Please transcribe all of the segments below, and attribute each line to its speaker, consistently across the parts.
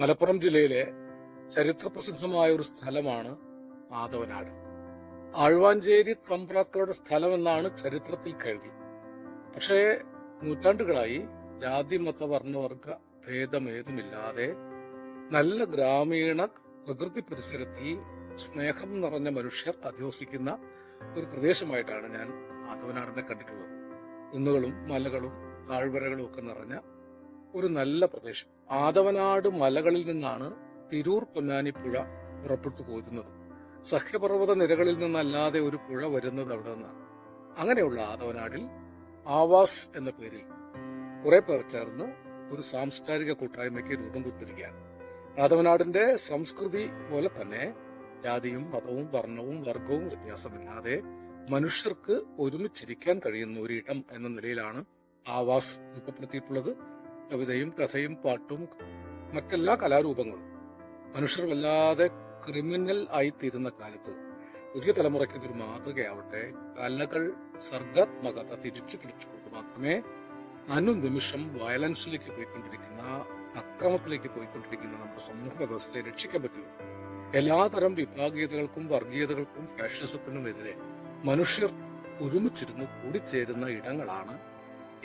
Speaker 1: മലപ്പുറം ജില്ലയിലെ ചരിത്രപ്രസിദ്ധമായ ഒരു സ്ഥലമാണ് മാധവനാട് ആഴ്വാഞ്ചേരി തമ്പ്രാക്കളുടെ സ്ഥലമെന്നാണ് ചരിത്രത്തിൽ കരുതി. പക്ഷേ നൂറ്റാണ്ടുകളായി ജാതി മത വർണവർഗ ഭേദമേതുമില്ലാതെ നല്ല ഗ്രാമീണ പ്രകൃതി പരിസരത്തിൽ സ്നേഹം നിറഞ്ഞ മനുഷ്യർ അധിവസിക്കുന്ന ഒരു പ്രദേശമായിട്ടാണ് ഞാൻ മാധവനാടിനെ കണ്ടിട്ടുള്ളത്. കുന്നുകളും മലകളും താഴ്വരകളും ഒക്കെ നിറഞ്ഞ ഒരു നല്ല പ്രദേശം. ആദവനാട് മലകളിൽ നിന്നാണ് തിരൂർ പൊന്നാനി പുഴ പുറപ്പെട്ടു പോരുന്നത്. സഹ്യപർവത നിരകളിൽ നിന്നല്ലാതെ ഒരു പുഴ വരുന്നത് അവിടെ നിന്നാണ്. അങ്ങനെയുള്ള ആദവനാടിൽ ആവാസ് എന്ന പേരിൽ കുറെ പേർ ചേർന്ന് ഒരു സാംസ്കാരിക കൂട്ടായ്മയ്ക്ക് രൂപം കൊടുത്തിരിക്കുകയാണ്. ആദവനാടിന്റെ സംസ്കൃതി പോലെ തന്നെ ജാതിയും മതവും വർണവും വർഗവും വ്യത്യാസമില്ലാതെ മനുഷ്യർക്ക് ഒരുമിച്ചിരിക്കാൻ കഴിയുന്ന ഒരു ഇടം എന്ന നിലയിലാണ് ആവാസ് രൂപപ്പെടുത്തിയിട്ടുള്ളത്. കവിതയും കഥയും പാട്ടും മറ്റെല്ലാ കലാരൂപങ്ങളും മനുഷ്യർ വല്ലാതെ ക്രിമിനൽ ആയിത്തീരുന്ന കാലത്ത് പുതിയ തലമുറയ്ക്ക് ഇതൊരു മാതൃകയാവട്ടെ. കലകൾ സർഗാത്മകത തിരിച്ചു പിടിച്ചുകൊണ്ട് മാത്രമേ അനുനിമിഷം വയലൻസിലേക്ക് പോയിക്കൊണ്ടിരിക്കുന്ന അക്രമത്തിലേക്ക് പോയിക്കൊണ്ടിരിക്കുന്ന നമ്മുടെ സമൂഹ വ്യവസ്ഥയെ രക്ഷിക്കാൻ പറ്റുള്ളൂ എല്ലാതരം വിഭാഗീയതകൾക്കും വർഗീയതകൾക്കും ഫാഷിസത്തിനുമെതിരെ മനുഷ്യർ ഒരുമിച്ചിരുന്ന് കൂടിച്ചേരുന്ന ഇടങ്ങളാണ്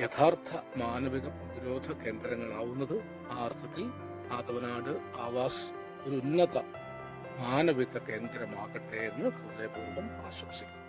Speaker 1: യഥാർത്ഥ മാനവിക പ്രതിരോധ കേന്ദ്രങ്ങളാവുന്നത് ആ അർത്ഥത്തിൽ ആദവനാട് ആവാസ് ഒരു ഉന്നത മാനവിക കേന്ദ്രമാകട്ടെ എന്ന് ഹൃദയപൂർവം ആശംസിക്കുന്നു.